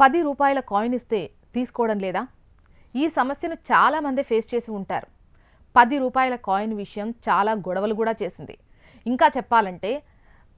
పది రూపాయల కాయిన్ ఇస్తే తీసుకోవడం లేదా? ఈ సమస్యను చాలామంది ఫేస్ చేసి ఉంటారు. పది రూపాయల కాయిన్ విషయం చాలా గొడవలు కూడా చేసింది. ఇంకా చెప్పాలంటే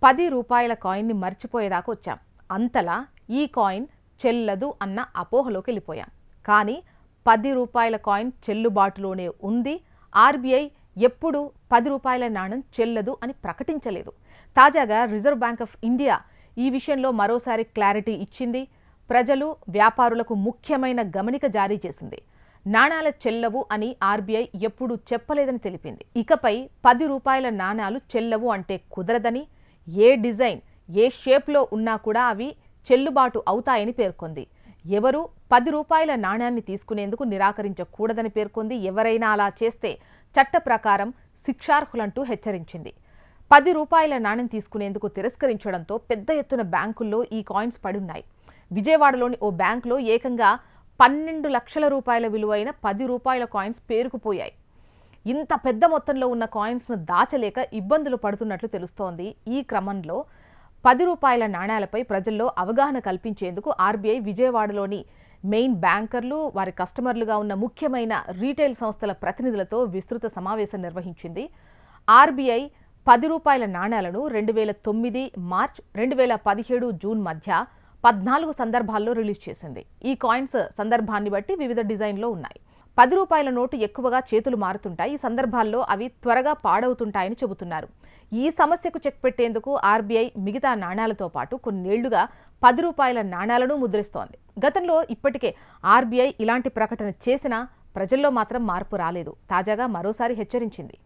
పది రూపాయల కాయిన్ని మర్చిపోయేదాకా వచ్చాం. అంతలా ఈ కాయిన్ చెల్లదు అన్న అపోహలోకి వెళ్ళిపోయాం. కానీ పది రూపాయల కాయిన్ చెల్లుబాటులోనే ఉంది. ఆర్బీఐ ఎప్పుడు పది రూపాయల నాణం చెల్లదు అని ప్రకటించలేదు. తాజాగా రిజర్వ్ బ్యాంక్ ఆఫ్ ఇండియా ఈ విషయంలో మరోసారి క్లారిటీ ఇచ్చింది. ప్రజలు వ్యాపారులకు ముఖ్యమైన గమనిక జారీ చేసింది. నాణాల చెల్లవు అని ఆర్బీఐ ఎప్పుడూ చెప్పలేదని తెలిపింది. ఇకపై పది రూపాయల నాణాలు చెల్లవు అంటే కుదరదని ఏ డిజైన్ ఏ షేప్లో ఉన్నా కూడా అవి చెల్లుబాటు అవుతాయని పేర్కొంది. ఎవరు పది రూపాయల నాణ్యాన్ని తీసుకునేందుకు నిరాకరించకూడదని పేర్కొంది. ఎవరైనా అలా చేస్తే చట్ట ప్రకారం శిక్షార్హులంటూ హెచ్చరించింది. పది రూపాయల నాణ్యం తీసుకునేందుకు తిరస్కరించడంతో పెద్ద ఎత్తున బ్యాంకుల్లో ఈ కాయిన్స్ పడున్నాయి. విజయవాడలోని ఓ బ్యాంకులో ఏకంగా పన్నెండు లక్షల రూపాయల విలువైన పది రూపాయల కాయిన్స్ పేరుకుపోయాయి. ఇంత పెద్ద మొత్తంలో ఉన్న కాయిన్స్ను దాచలేక ఇబ్బందులు పడుతున్నట్లు తెలుస్తోంది. ఈ క్రమంలో పది రూపాయల నాణ్యాలపై ప్రజల్లో అవగాహన కల్పించేందుకు ఆర్బీఐ విజయవాడలోని మెయిన్ బ్యాంకర్లు వారి కస్టమర్లుగా ఉన్న ముఖ్యమైన రీటైల్ సంస్థల ప్రతినిధులతో విస్తృత సమావేశం నిర్వహించింది. ఆర్బీఐ పది రూపాయల నాణ్యాలను రెండు వేల తొమ్మిది మార్చ్ రెండు వేల పదిహేడు జూన్ మధ్య పద్నాలుగు సందర్భాల్లో రిలీజ్ చేసింది. ఈ కాయిన్స్ సందర్భాన్ని బట్టి వివిధ డిజైన్లో ఉన్నాయి. పది రూపాయల నోటు ఎక్కువగా చేతులు మారుతుంటాయి. ఈ సందర్భాల్లో అవి త్వరగా పాడవుతుంటాయని చెబుతున్నారు. ఈ సమస్యకు చెక్ పెట్టేందుకు ఆర్బీఐ మిగతా నాణ్యాలతో పాటు కొన్నేళ్ళుగా పది రూపాయల నాణ్యాలను ముద్రిస్తోంది. గతంలో ఇప్పటికే ఆర్బీఐ ఇలాంటి ప్రకటన చేసినా ప్రజల్లో మాత్రం మార్పు రాలేదు. తాజాగా మరోసారి హెచ్చరించింది.